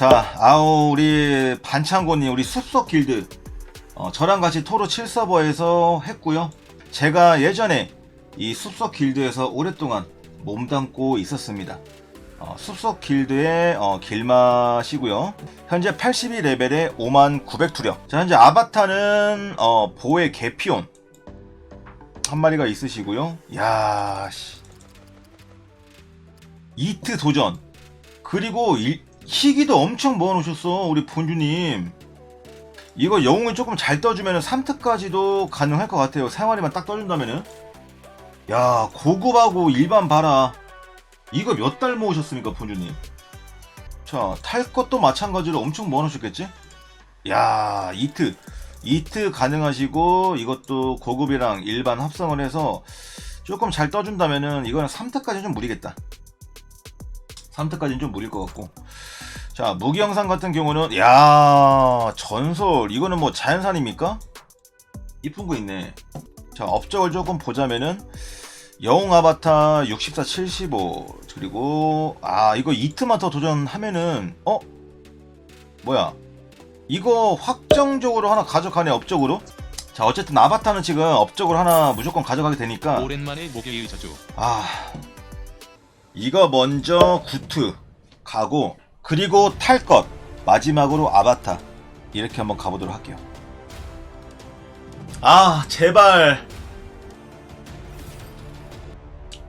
자, 아우 우리 반창고님 우리 숲속 길드 어, 저랑 같이 토로 7서버에서 했고요. 제가 예전에 이 숲속 길드에서 오랫동안 몸담고 있었습니다. 어, 숲속 길드의 어, 길맛이고요. 현재 82레벨에 5만 900투력. 자, 현재 아바타는 어, 보의 개피온 한 마리가 있으시고요. 야, 씨. 이트 도전. 그리고 일, 희귀도 엄청 모아놓으셨어, 우리 본주님. 이거 영웅을 조금 잘 떠주면 3특까지도 가능할 것 같아요. 생활이만 딱 떠준다면은. 야, 고급하고 일반 봐라. 이거 몇 달 모으셨습니까, 본주님? 자, 탈 것도 마찬가지로 엄청 모아놓으셨겠지? 야, 이트. 이트 가능하시고, 이것도 고급이랑 일반 합성을 해서 조금 잘 떠준다면은, 이거는 3특까지는 좀 무리겠다. 3특까지는 좀 무릴 것 같고. 자, 무기 영상 같은 경우는, 야 전설. 이거는 뭐 자연산입니까? 이쁜 거 있네. 자, 업적을 조금 보자면은, 영웅 아바타 64, 75. 그리고, 아, 이거 이트만 더 도전하면은, 어? 뭐야. 이거 확정적으로 하나 가져가네, 업적으로? 자, 어쨌든 아바타는 지금 업적으로 하나 무조건 가져가게 되니까. 오랜만에 목요일 저주 아 이거 먼저 구트 가고 그리고 탈 것 마지막으로 아바타. 이렇게 한번 가보도록 할게요. 아 제발.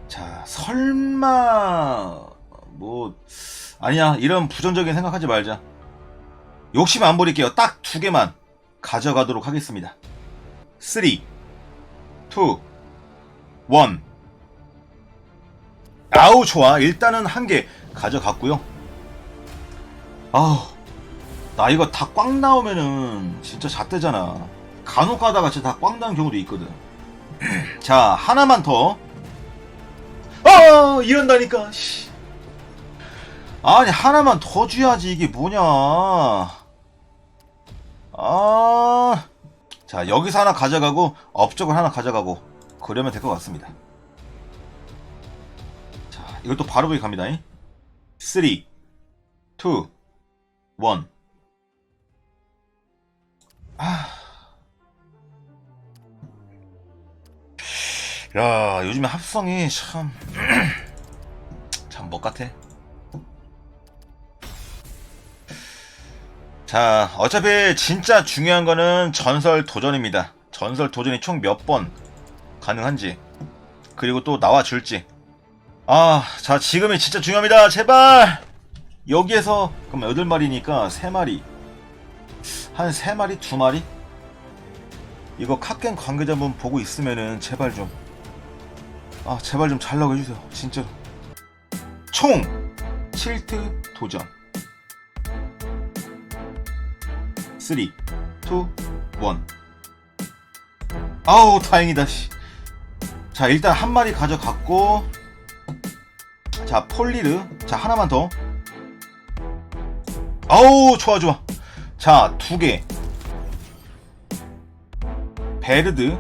자 설마 뭐 아니야. 이런 부정적인 생각하지 말자. 욕심 안 부릴게요. 딱 두 개만 가져가도록 하겠습니다. 3 2 1 아우 좋아. 일단은 한 개 가져갔고요. 아우 나 이거 다꽉 나오면은 진짜 잣대잖아. 간혹 가다가 진짜 다꽉 나는 경우도 있거든. 자 하나만 더. 아, 이런다니까. 씨. 아니 하나만 더 줘야지 이게 뭐냐. 아, 자 여기서 하나 가져가고 업적을 하나 가져가고 그러면 될 것 같습니다. 자, 이것도 바로 보기 갑니다. 3, 2, 1. 아. 야, 요즘에 합성이 참, 참, 멋 같아. 자, 어차피 진짜 중요한 거는 전설 도전입니다. 전설 도전이 총 몇 번 가능한지, 그리고 또 나와줄지. 아, 자, 지금이 진짜 중요합니다. 제발! 여기에서, 그럼 8마리니까 3마리. 한 3마리? 2마리? 이거 카켄 관계자분 보고 있으면은 제발 좀. 아, 제발 좀 잘 나오게 해주세요. 진짜로. 총! 7트 도전. 3, 2, 1. 아우, 다행이다, 씨. 자, 일단 한 마리 가져갔고, 자, 폴리르. 자, 하나만 더. 아우, 좋아, 좋아. 자, 두 개. 베르드.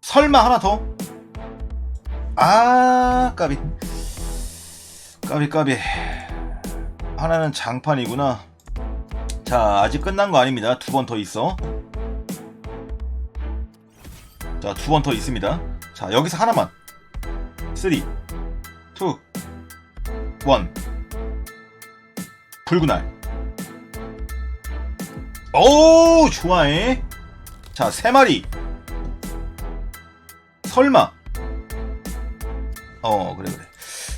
설마 하나 더? 아, 까비. 까비, 까비. 하나는 장판이구나. 자, 아직 끝난 거 아닙니다. 두 번 더 있어. 자, 두 번 더 있습니다. 자, 여기서 하나만. 3, 2, 1. 붉은알. 오, 좋아해. 자, 세 마리. 설마. 어, 그래, 그래.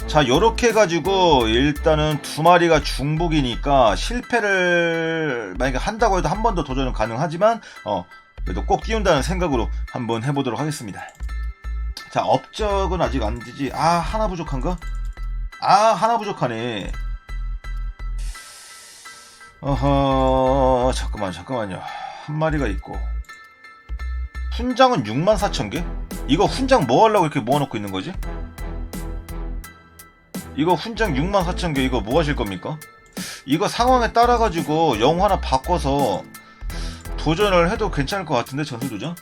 자, 요렇게 해가지고, 일단은 두 마리가 중복이니까, 실패를, 만약에 한다고 해도 한 번 더 도전은 가능하지만, 어, 그래도 꼭 띄운다는 생각으로 한번 해보도록 하겠습니다. 자, 업적은 아직 안 되지. 아, 하나 부족한가? 아, 하나 부족하네. 어허, 잠깐만, 잠깐만요. 한 마리가 있고. 훈장은 64,000개? 이거 훈장 뭐 하려고 이렇게 모아놓고 있는 거지? 이거 훈장 64,000개 이거 뭐 하실 겁니까? 이거 상황에 따라가지고 영 하나 바꿔서 도전을 해도 괜찮을 것 같은데, 전수 도전?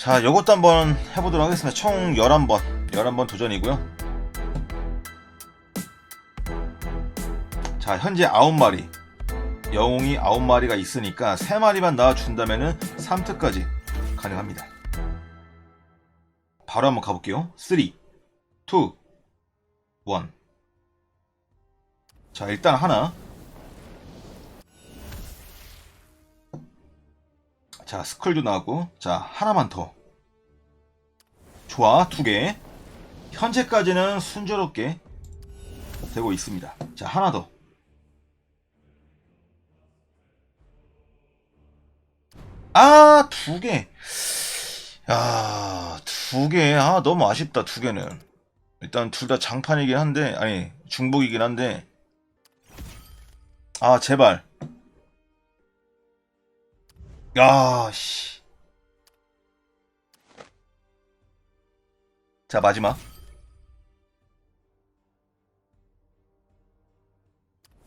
자, 요것도 한번 해보도록 하겠습니다. 총 11번. 11번 도전이고요. 자, 현재 9마리. 영웅이 9마리가 있으니까 3마리만 나와준다면은 3트까지 가능합니다. 바로 한번 가볼게요. 3, 2, 1. 자, 일단 하나. 자, 스컬도 나왔고. 자, 하나만 더. 좋아, 두 개. 현재까지는 순조롭게 되고 있습니다. 자, 하나 더. 아, 두 개. 야, 두 개. 아, 너무 아쉽다, 두 개는. 일단 둘 다 장판이긴 한데, 아니, 중복이긴 한데. 아, 제발. 야, 씨. 자, 마지막.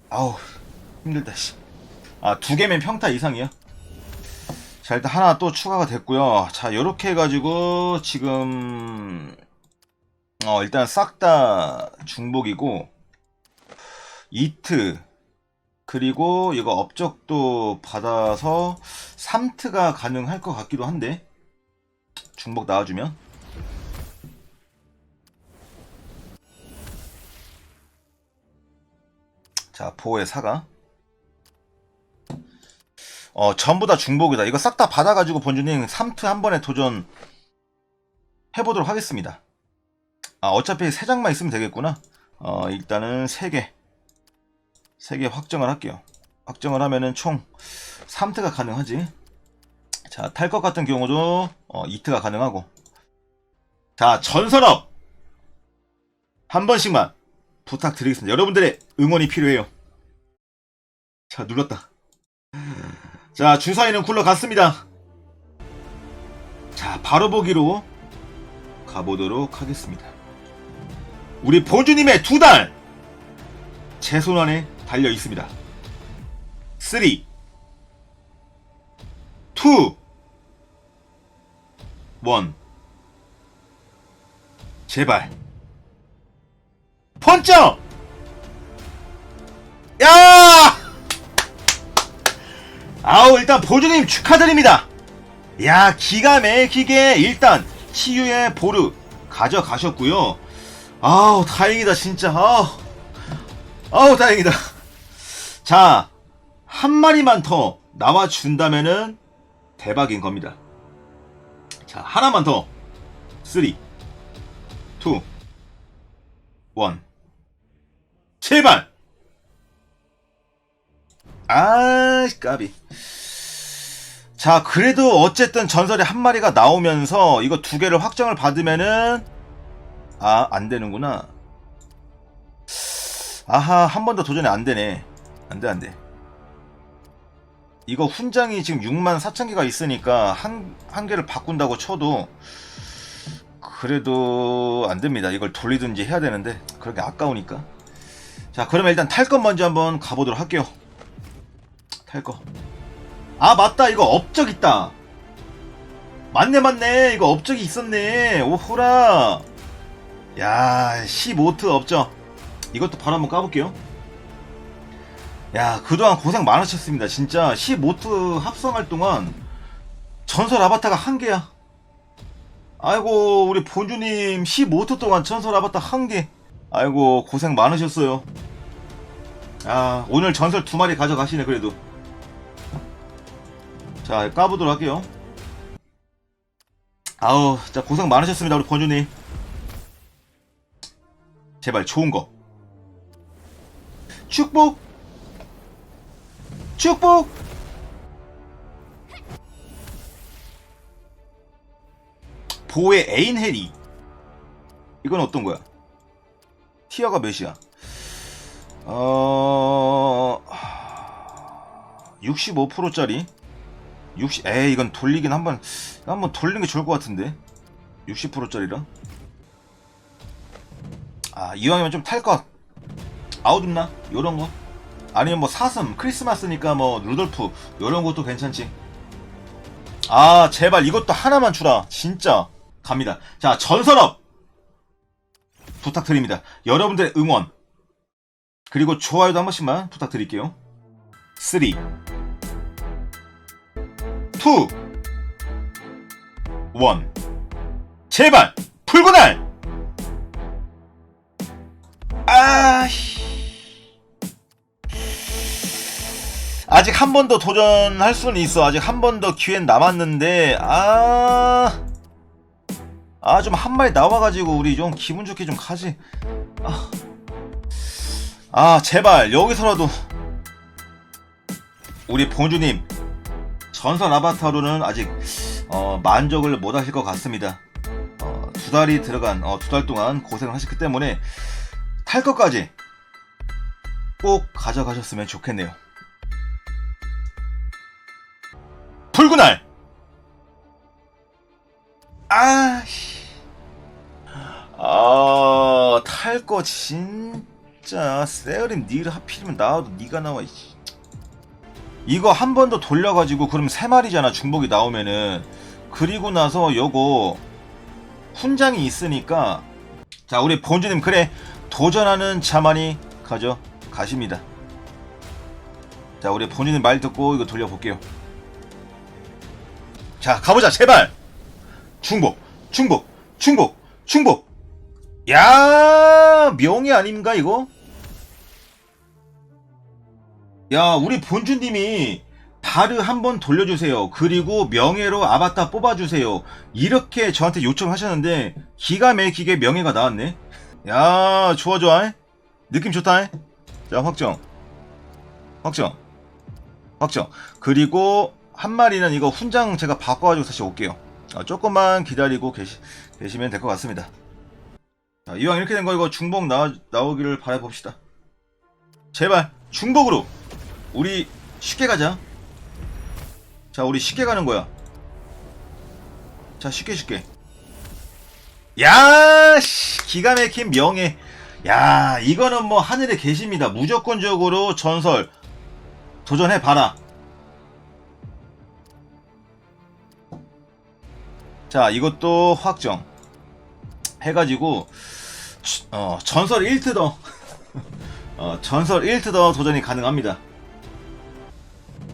아우, 힘들다, 씨. 아, 두 개면 평타 이상이야. 자, 일단 하나 또 추가가 됐고요. 자, 요렇게 해가지고, 지금, 어, 일단 싹 다 중복이고, 이트, 그리고 이거 업적도 받아서 3트가 가능할 것 같기도 한데, 중복 나와주면. 자, 보호의 사과. 어, 전부 다 중복이다. 이거 싹 다 받아가지고 본주님 3트 한 번에 도전 해보도록 하겠습니다. 아, 어차피 3장만 있으면 되겠구나. 어, 일단은 3개. 3개 확정을 할게요. 확정을 하면은 총 3트가 가능하지. 자, 탈 것 같은 경우도 어, 2트가 가능하고. 자, 전설업! 한 번씩만 부탁드리겠습니다. 여러분들의 응원이 필요해요. 자, 눌렀다. 자, 주사위는 굴러갔습니다. 자, 바로 보기로 가보도록 하겠습니다. 우리 본주님의 두 달! 제 손 안에 달려 있습니다. 3, 2, 1. 제발. 번쩍! 야! 아우 일단 보조님 축하드립니다. 야 기가 막히게 일단 치유의 보르 가져가셨고요. 아우 다행이다 진짜. 아우, 아우 다행이다. 자 한 마리만 더 나와 준다면은 대박인 겁니다. 자 하나만 더. 3, 2, 1. 제발. 아, 까비. 자, 그래도 어쨌든 전설의 한 마리가 나오면서 이거 두 개를 확정을 받으면은 아, 안 되는구나. 아하, 한 번 더 도전이 안 되네. 안 돼, 안 돼. 이거 훈장이 지금 6만 4천 개가 있으니까 한, 한 개를 바꾼다고 쳐도 그래도 안 됩니다. 이걸 돌리든지 해야 되는데 그렇게 아까우니까. 자, 그러면 일단 탈 것 먼저 한번 가보도록 할게요. 탈 거. 아, 맞다. 이거 업적 있다. 맞네, 맞네. 이거 업적이 있었네. 오호라. 야, 15트 업적. 이것도 바로 한번 까볼게요. 야, 그동안 고생 많으셨습니다. 진짜 15트 합성할 동안 전설 아바타가 한 개야. 아이고, 우리 본주님 15트 동안 전설 아바타 한 개. 아이고, 고생 많으셨어요. 아, 오늘 전설 두 마리 가져가시네, 그래도. 자, 까보도록 할게요. 아우, 진짜 고생 많으셨습니다, 우리 권주님. 제발 좋은 거. 축복! 축복! 보의 애인 해리. 이건 어떤 거야? 티어가 몇이야? 어... 65%짜리? 60, 에이, 이건 돌리긴 한 번, 한번 돌리는 게 좋을 것 같은데. 60%짜리라. 아, 이왕이면 좀 탈 것. 아웃 있나? 요런 거. 아니면 뭐 사슴, 크리스마스니까 뭐 루돌프, 요런 것도 괜찮지. 아, 제발 이것도 하나만 주라. 진짜. 갑니다. 자, 전설업! 부탁드립니다. 여러분들의 응원. 그리고 좋아요도 한 번씩만 부탁드릴게요. 3 2 1 제발 풀고날 아 아직 한 번 더 도전할 수는 있어. 아직 한 번 더 기회는 남았는데 아... 아 좀한 마리 나와가지고 우리 좀 기분 좋게 좀 가지. 아, 아 제발 여기서라도. 우리 본주님 전설 아바타로는 아직 어, 만족을 못 하실 것 같습니다. 어, 두 달이 들어간 어, 두달 동안 고생을 하셨기 때문에 탈 것까지 꼭 가져가셨으면 좋겠네요 불구날. 아씨. 아 탈 거 진짜. 세어림 니를 하필이면 나와도 니가 나와 이씨. 이거 한 번 더 돌려가지고 그럼 세 마리잖아 중복이 나오면은. 그리고 나서 요거 훈장이 있으니까. 자 우리 본주님 그래. 도전하는 자만이 가져 가십니다. 자 우리 본주님 말 듣고 이거 돌려볼게요 자 가보자 제발. 중복 중복 중복 중복. 야 명예 아닌가 이거? 야 우리 본주님이 다르 한번 돌려주세요. 그리고 명예로 아바타 뽑아주세요. 이렇게 저한테 요청하셨는데 기가 막히게 명예가 나왔네. 야 좋아 좋아. 느낌 좋다. 자 확정. 확정. 확정. 그리고 한 마리는 이거 훈장 제가 바꿔가지고 다시 올게요. 아, 조금만 기다리고 계시, 계시면 될 것 같습니다. 자, 이왕 이렇게 된 거 이거 중복 나, 나오기를 바라봅시다. 제발 중복으로. 우리 쉽게 가자. 자 우리 쉽게 가는 거야. 자 쉽게 쉽게. 야 씨, 기가 막힌 명예. 야 이거는 뭐 하늘에 계십니다. 무조건적으로 전설. 도전해 봐라 자 이것도 확정. 해가지고 어, 전설 1트 더 어, 전설 1트 더 도전이 가능합니다.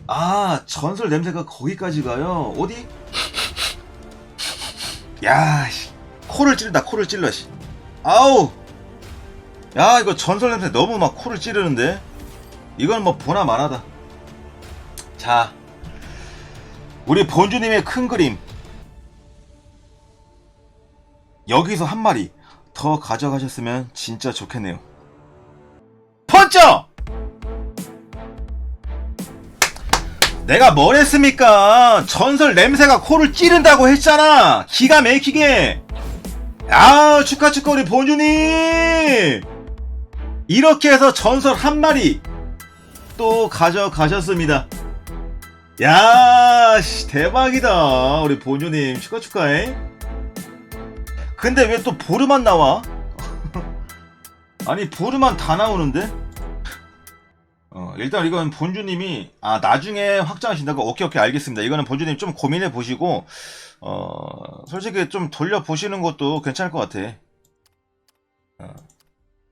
아 전설 냄새가 거기까지 가요? 어디? 야 씨, 코를 찌른다 코를 찔러 씨. 아우! 야 이거 전설 냄새 너무 막 코를 찌르는데? 이건 뭐 보나 마나다. 자 우리 본주님의 큰 그림 여기서 한 마리 더 가져가셨으면 진짜 좋겠네요 번쩍! 내가 뭘 했습니까? 전설 냄새가 코를 찌른다고 했잖아! 기가 막히게! 아, 축하, 축하, 우리 본주님! 이렇게 해서 전설 한 마리 또 가져가셨습니다. 야, 씨, 대박이다. 우리 본주님, 축하, 축하해. 근데 왜 또 보르만 나와? 아니, 보르만 다 나오는데? 어, 일단 이건 본주님이 아 나중에 확장하신다고 오케이 오케이 알겠습니다. 이거는 본주님 좀 고민해 보시고 어 솔직히 좀 돌려 보시는 것도 괜찮을 것 같아. 어,